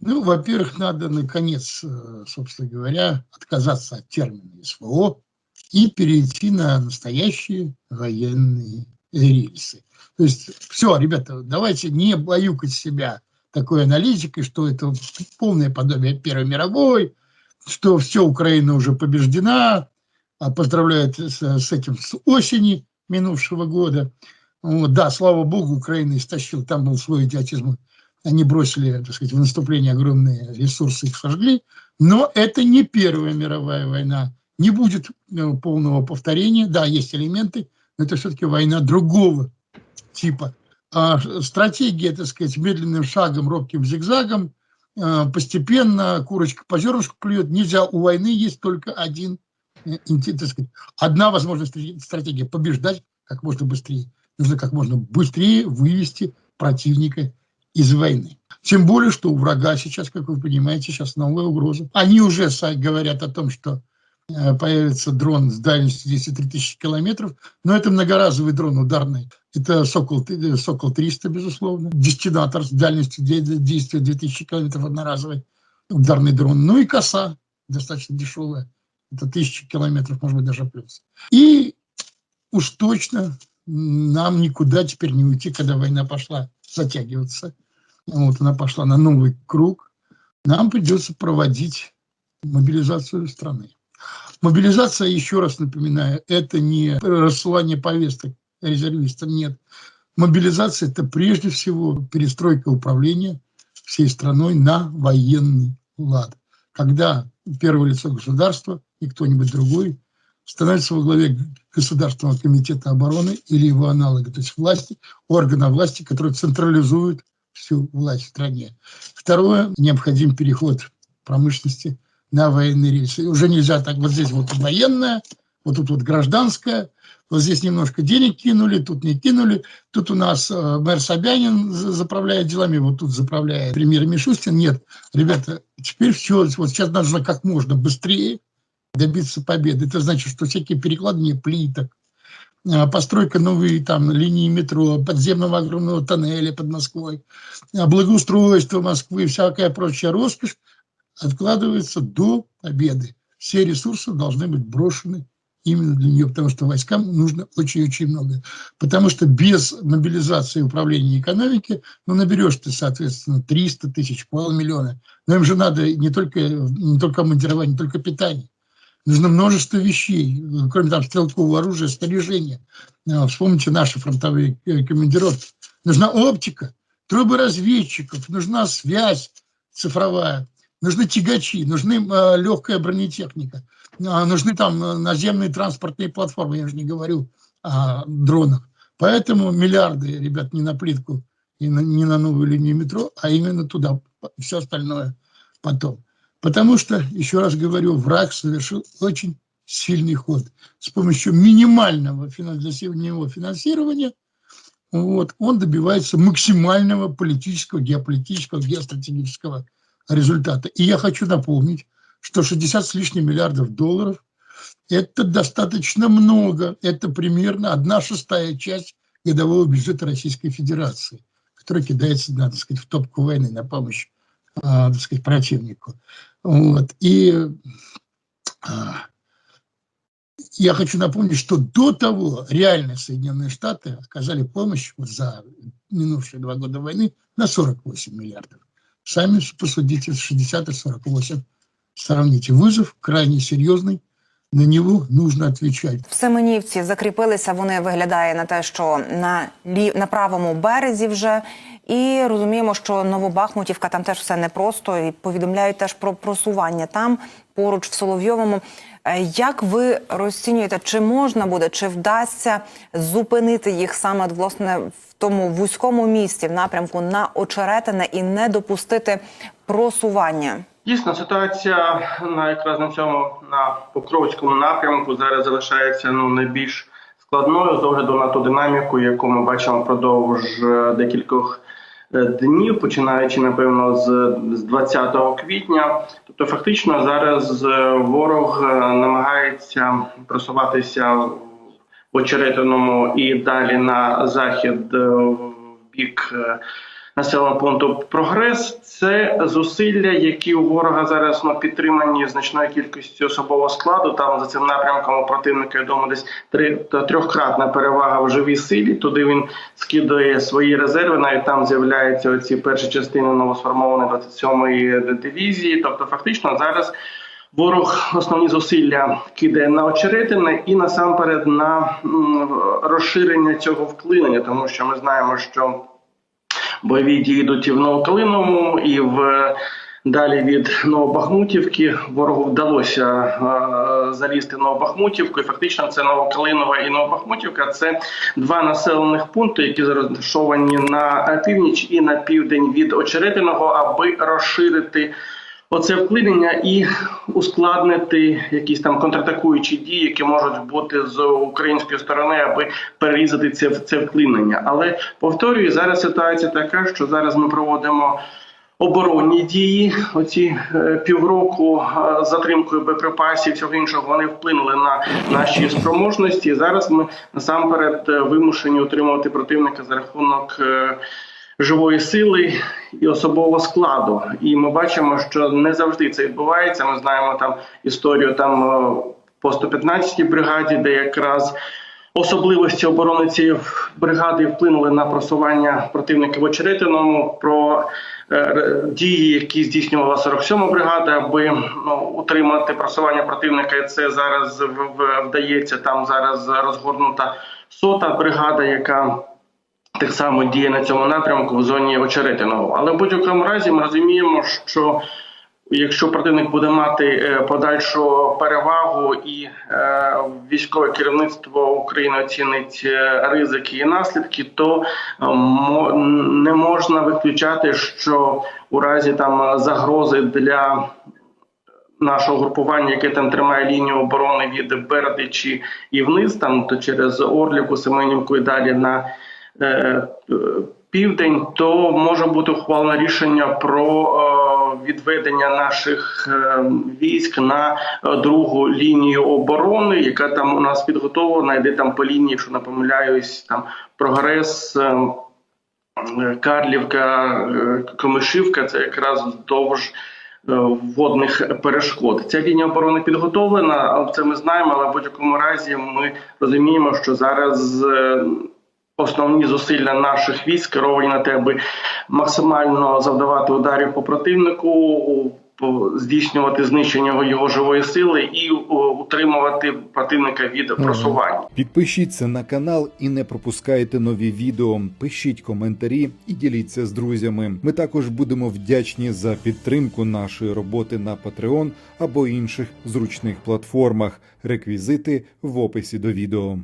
Ну, во-первых, надо, наконец, э, собственно говоря, отказаться от термина СВО и перейти на настоящие военные рельсы. То есть, все, ребята, давайте не баюкать себя такой аналитикой, что это полное подобие Первой мировой, что все, Украина уже побеждена, а поздравляют с, с этим с осени минувшего года. Вот, да, слава богу, Украина истощила, там был свой идиотизм, они бросили, так сказать, в наступление огромные ресурсы, их сожгли, но это не Первая мировая война, не будет э, полного повторения, да, есть элементы, но это все-таки война другого типа. А стратегия, так сказать, медленным шагом, робким зигзагом, э, постепенно курочка по зернышку клюет. Нельзя, у войны есть только один, э, так сказать, одна возможная стратегия – побеждать как можно быстрее. Нужно как можно быстрее вывести противника из войны. Тем более, что у врага сейчас, как вы понимаете, сейчас новая угроза. Они уже говорят о том, что Э, появится дрон с дальностью 10 тысячи километров, но это многоразовый дрон ударный. Это Сокол, э, Сокол 300, безусловно. Дестинатор с дальностью действия 2000 километров одноразовый ударный дрон. Ну и коса, достаточно дешевая. Это 1000 километров, может быть, даже плюс. И уж точно нам никуда теперь не уйти, когда война пошла затягиваться. Вот она пошла на новый круг. Нам придется проводить мобилизацию страны. Мобилизация, еще раз напоминаю, это не рассылание повесток резервистам, нет. Мобилизация – это прежде всего перестройка управления всей страной на военный лад. Когда первое лицо государства и кто-нибудь другой становится во главе Государственного комитета обороны или его аналога, то есть власти, органа власти, который централизует всю власть в стране. Второе, необходим переход промышленности на военные рельсы. Уже нельзя так, вот здесь вот военная, вот тут вот гражданская, вот здесь немножко денег кинули, тут не кинули. Тут у нас э, мэр Собянин заправляет делами, вот тут заправляет премьер Мишустин. Нет, ребята, теперь все, вот сейчас нужно как можно быстрее добиться победы. Это значит, что всякие перекладные плиток, постройка новой там линии метро, подземного огромного тоннеля под Москвой, э, благоустройство Москвы, всякая прочая роскошь, откладывается до победы. Все ресурсы должны быть брошены именно для нее, потому что войскам нужно очень-очень много. Потому что без мобилизации управления экономики, ну, наберешь ты, соответственно, 300 тысяч, полмиллиона. Но им же надо не только, не только командирование, не только питание. Нужно множество вещей, кроме там стрелкового оружия, снаряжения. А, вспомните наши фронтовые э, командировки. Нужна оптика, трубы разведчиков, нужна связь цифровая нужны тягачи, нужны э, легкая бронетехника, э, нужны там э, наземные транспортные платформы, я же не говорю о дронах. Поэтому миллиарды, ребят, не на плитку и не на новую линию метро, а именно туда, все остальное потом. Потому что, еще раз говорю, враг совершил очень сильный ход. С помощью минимального финансирования, финансирования вот, он добивается максимального политического, геополитического, геостратегического результата. И я хочу напомнить, что 60 с лишним миллиардов долларов – это достаточно много. Это примерно одна шестая часть годового бюджета Российской Федерации, который кидается, надо сказать, в топку войны на помощь, а, так сказать, противнику. Вот. И а, я хочу напомнить, что до того реально Соединенные Штаты оказали помощь вот за минувшие два года войны на 48 миллиардов. Сами посудите, 60 и 48. Сравните. Вызов крайне серйозний. На нього нужно відповідати. В Семенівці закріпилися. Вони виглядає на те, що на лі... на правому березі вже і розуміємо, що Новобахмутівка там теж все непросто. І повідомляють теж про просування там поруч в Соловйовому. Е, як ви розцінюєте, чи можна буде, чи вдасться зупинити їх саме власне в тому вузькому місті в напрямку на очеретине і не допустити просування? Дійсно, ситуація на якраз на цьому на Покровському напрямку зараз залишається ну найбільш складною з огляду на ту динаміку, яку ми бачимо впродовж е, декількох днів, починаючи напевно з з 20 квітня. Тобто, фактично, зараз е, ворог е, намагається просуватися в очеретиному і далі на захід в бік населеного пункту. Прогрес це зусилля, які у ворога зараз ну, підтримані значною кількістю особового складу. Там за цим напрямком у противника думаю, десь три та трьохкратна перевага в живій силі. Туди він скидає свої резерви. Навіть там з'являються оці перші частини новосформованої 27-ї дивізії. Тобто, фактично зараз. Ворог основні зусилля кидає на очеретине і насамперед на розширення цього вклинення, тому що ми знаємо, що бойові дії йдуть і в Новоклиному, і в далі від Новобахмутівки. Ворогу вдалося залізти Новобахмутівку. І фактично це Новокалинова і Новобахмутівка. Це два населених пункти, які розташовані на північ і на південь від Очеретиного, аби розширити. Оце вклинення і ускладнити якісь там контратакуючі дії, які можуть бути з української сторони, аби перерізати це це вклинення. Але повторюю, зараз ситуація така, що зараз ми проводимо. Оборонні дії, оці е, півроку е, з затримкою боєприпасів, всього іншого, вони вплинули на наші спроможності. Зараз ми насамперед е, вимушені утримувати противника за рахунок живої сили і особового складу. І ми бачимо, що не завжди це відбувається. Ми знаємо там історію там е, по 115-й бригаді, де якраз особливості оборони цієї бригади вплинули на просування противника в Очеретиному. Про е, дії, які здійснювала 47-ма бригада, аби ну, утримати просування противника. І це зараз вдається. Там зараз розгорнута сота бригада, яка так само діє на цьому напрямку в зоні Очеретиного. Але в будь-якому разі ми розуміємо, що якщо противник буде мати е, подальшу перевагу і е, військове керівництво України оцінить е, ризики і наслідки, то не можна виключати, що у разі там загрози для нашого групування, яке там тримає лінію оборони від Бердичі і вниз, там то через Орлівку, Семенівку і далі на південь, то може бути ухвалено рішення про е, відведення наших е, військ на е, другу лінію оборони, яка там у нас підготовлена, йде там по лінії, якщо не помиляюсь, там прогрес. е, е, Карлівка, е, Комишівка це якраз вздовж е, водних перешкод. Ця лінія оборони підготовлена, це ми знаємо. Але в будь-якому разі ми розуміємо, що зараз е, основні зусилля наших військ керовані на те, аби максимально завдавати ударів по противнику. Здійснювати знищення його живої сили і утримувати противника від просування. Підпишіться на канал і не пропускайте нові відео. Пишіть коментарі і діліться з друзями. Ми також будемо вдячні за підтримку нашої роботи на Patreon або інших зручних платформах. Реквізити в описі до відео.